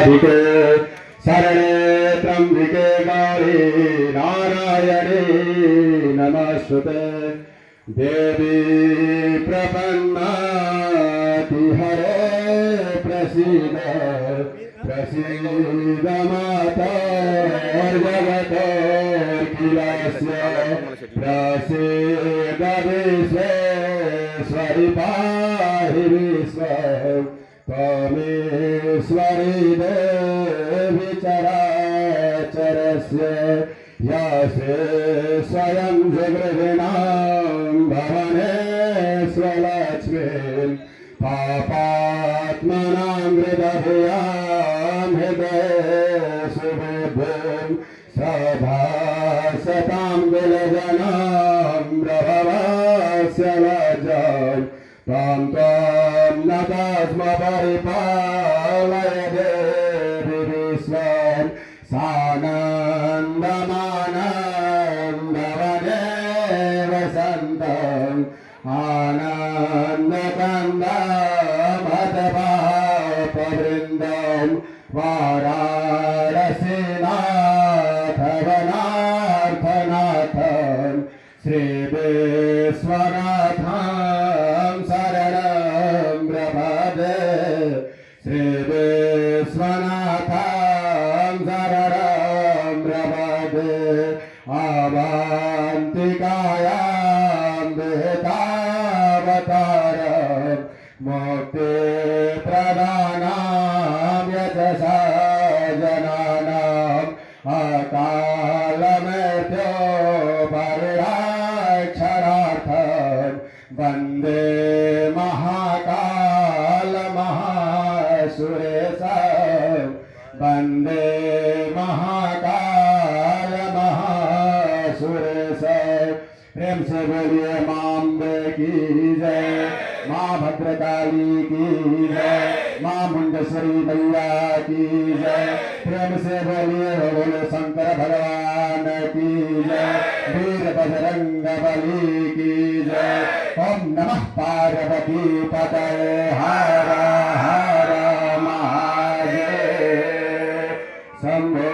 राधिके शरणे त्र्यम्बिके गौरी नारायणे नमस्ते देवी प्रपन्नाति हरे प्रसीद प्रसीद माता जगतोऽखिलस्य प्रसीद विश्वेश्वरि पाहि विश्वं त्वमेश्वरि देवि चराचरस्य यासे स्वयं जगृहिणां भवनेश्वलक्ष्मीं पापात्मनां हृदयां हृदयसुबुद्धिं सभासतां गुलजनां प्रभवस्य Anton ladas mabari palaya devi visvan sananda mananda vadeva santam. Ananda kanda madhava pavrindam vararasinathavanar Sri Viswanath अवान्तिकायां देतावतारं मुक्तिप्रदानां यशसा जनानाम् अकालमृत्योपरिराक्षरार्थं वंदे महाकालमहासुरेशं वंदे महाकालमहासुरेश प्रेम से बोलिए माँ की जय माँ भद्रकाली की जय माँ मुंडेश्वरी मैया की जय। प्रेम से बोलिए बोले शंकर भगवान की जय वीर बजरंग बली की जय। ओम नमः पार्वती पतये हर हर महादेव शंभो